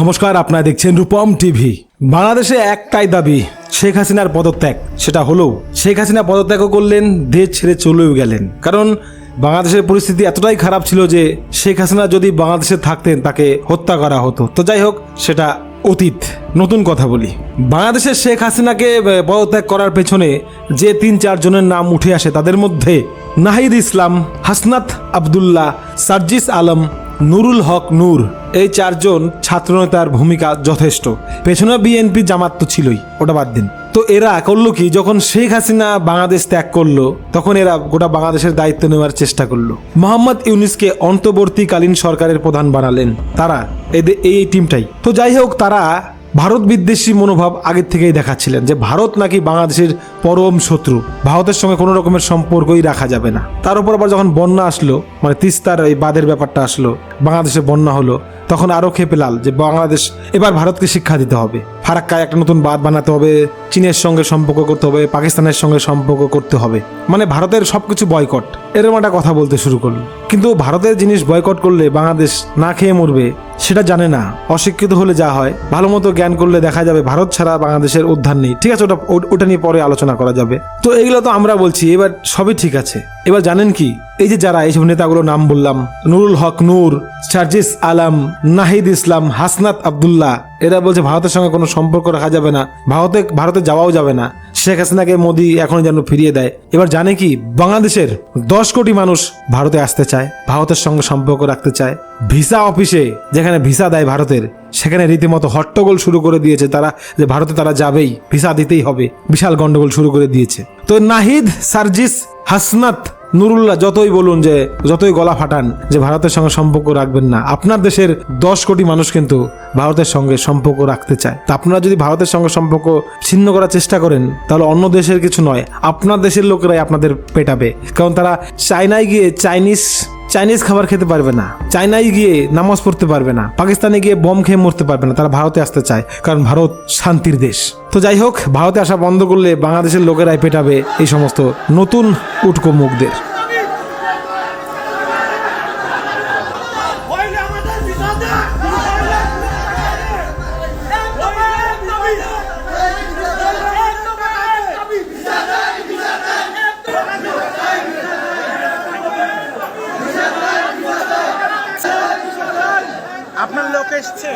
নমস্কার, আপনারা দেখছেন রূপম টিভি। বাংলাদেশে একটাই দাবি, শেখ হাসিনার পদত্যাগ। সেটা হলো, শেখ হাসিনা পদত্যাগও করলেন, দেশ ছেড়ে চলেও গেলেন। কারণ বাংলাদেশের পরিস্থিতি এতটাই খারাপ ছিল যে, শেখ হাসিনা যদি বাংলাদেশে থাকতেন, তাকে হত্যা করা হতো। তো যাই হোক, সেটা অতীত। নতুন কথা বলি। বাংলাদেশের শেখ হাসিনাকে পদত্যাগ করার পেছনে যে তিন চারজনের নাম উঠে আসে, তাদের মধ্যে নাহিদ ইসলাম, হাসনাত আবদুল্লাহ, সার্জিস আলম নুরুল হক নূর, এই চারজন ছাত্রনেতার ভূমিকা যথেষ্ট। পেছনে বিএনপি জামাত তো ছিলই, ওটা বাদ দিন। তো এরা করল কি, যখন শেখ হাসিনা বাংলাদেশ ত্যাগ করল, তখন এরা গোটা বাংলাদেশের দায়িত্ব নেওয়ার চেষ্টা করল। মোহাম্মদ ইউনিসকে অন্তর্বর্তীকালীন সরকারের প্রধান বানালেন তারা, এদের এই টিমটাই তো যাই হোক, তারা ভারত বিদ্বেষী মনোভাব আগের থেকেই দেখাচ্ছিলেন যে ভারত নাকি বাংলাদেশের পরম শত্রু। ভারতের সঙ্গে কোনো রকমের সম্পর্কই রাখা যাবে না। তার উপর আবার যখন বন্যা আসলো মানে তিস্তার এই বাদের ব্যাপারটা আসলো, বাংলাদেশে বন্যা হলো, তখন আরও খেপে লাল যে বাংলাদেশ এবার ভারতকে শিক্ষা দিতে হবে। ফারাক্কায় একটা নতুন বাঁধ বানাতে হবে, চীনের সঙ্গে সম্পর্ক করতে হবে, পাকিস্তানের সঙ্গে সম্পর্ক করতে হবে। মানে ভারতের সবকিছু বয়কট এরকম একটা কথা বলতে শুরু করল। কিন্তু ভারতের জিনিস বয়কট করলে বাংলাদেশ না খেয়ে মরবে, সেটা জানে না। অশিক্ষিত হলে যা হয় ভালো মতো জ্ঞান করলে দেখা যাবে ভারত ছাড়া বাংলাদেশের উদ্ধার নেই। ঠিক আছে, ওটা ওটা নিয়ে পরে আলোচনা করা যাবে। তো এগুলো তো আমরা বলছি, এবার সবই ঠিক আছে। এবার জানেন কি, এই যে যারা এইসব নেতাগুলো নাম বললাম, নুরুল হক নূর, সার্জিস আলম, নাহিদ ইসলাম, হাসনাত আবদুল্লাহ এরা বলছে ভারতের সঙ্গে কোনো সম্পর্ক রাখা যাবে না। ভারতে ভারতে যাওয়াও যাবে না। শেখ হাসিনাকে মোদি এখন যেন ফিরিয়ে দেয়। এবার জানে কি, বাংলাদেশের দশ কোটি মানুষ ভারতে আসতে চায়, ভারতের সঙ্গে সম্পর্ক রাখতে চায়। ভিসা অফিসে যেখানে ভিসা দেয় ভারতের, সেখানে রীতিমতো হট্টগোল শুরু করে দিয়েছে তারা যে ভারতে তারা যাবেই, ভিসা দিতেই হবে। বিশাল গন্ডগোল শুরু করে দিয়েছে। তো নাহিদ সার্জিস হাসনাত নুরুল্লাহ, যতই বলুন যে, যতই গলা ফাটান যে, ভারতের সঙ্গে সম্পর্ক রাখবেন না। আপনার দেশের দশ কোটি মানুষ কিন্তু ভারতের সঙ্গে সম্পর্ক রাখতে চায়। তা আপনারা যদি ভারতের সঙ্গে সম্পর্ক ছিন্ন করার চেষ্টা করেন, তাহলে অন্য দেশের কিছু নয়। আপনার দেশের লোকেরাই আপনাদের পেটাবে। কারণ তারা চায়নায় গিয়ে চাইনিজ চাইনিজ খাবার খেতে পারবে না। চাইনায় গিয়ে নামাজ পড়তে পারবে না। পাকিস্তানে গিয়ে বম খেয়ে মরতে পারবে না। তারা ভারতে আসতে চায়, কারণ ভারত শান্তির দেশ। তো যাই হোক, ভারতে আসা বন্ধ করলে বাংলাদেশের লোকেরাই পেটাবে এই সমস্ত নতুন উটকো মুখদের। আপনার লোক এসছে?